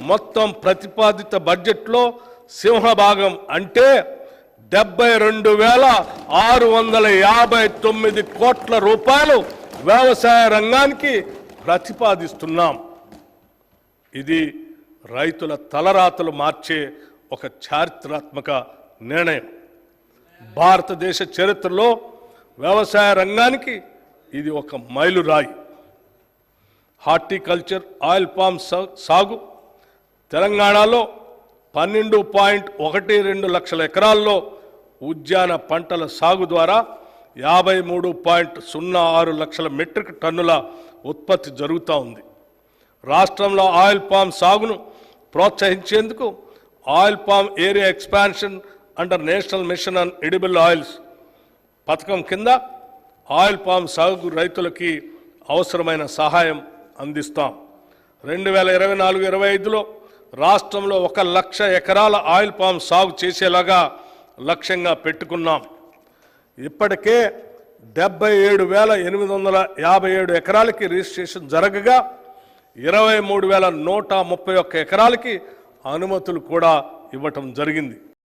మొత్తం ప్రతిపాదిత బడ్జెట్లో సింహభాగం అంటే డెబ్బై రెండు వేల ఆరు వందల యాభై తొమ్మిది కోట్ల రూపాయలు వ్యవసాయ రంగానికి ప్రతిపాదిస్తున్నాం. ఇది రైతుల తలరాతలు మార్చే ఒక చారిత్రాత్మక నిర్ణయం. భారతదేశ చరిత్రలో వ్యవసాయ రంగానికి ఇది ఒక మైలురాయి. హార్టికల్చర్ ఆయిల్ పామ్ సాగు తెలంగాణలో పన్నెండు పాయింట్ ఒకటి రెండు లక్షల ఎకరాల్లో ఉద్యాన పంటల సాగు ద్వారా యాభై మూడు పాయింట్ సున్నా ఆరు లక్షల మెట్రిక్ టన్నుల ఉత్పత్తి జరుగుతూ ఉంది. రాష్ట్రంలో ఆయిల్ పామ్ సాగును ప్రోత్సహించేందుకు oil palm area expansion under national mission on edible oils పథకం కింద ఆయిల్ పామ్ సాగు రైతులకి అవసరమైన సహాయం అందిస్తాం. రెండు వేల ఇరవై నాలుగు ఇరవై ఐదులో రాష్ట్రంలో ఒక లక్ష ఎకరాల ఆయిల్ పామ్ సాగు చేసేలాగా లక్ష్యంగా పెట్టుకున్నాం. ఇప్పటికే డెబ్బై ఏడు వేల ఎనిమిది వందల యాభై ఏడు ఎకరాలకి రిజిస్ట్రేషన్ జరగగా ఇరవై మూడు వేల నూట ముప్పై ఒక్క ఎకరాలకి అనుమతులు కూడా ఇవ్వటం జరిగింది.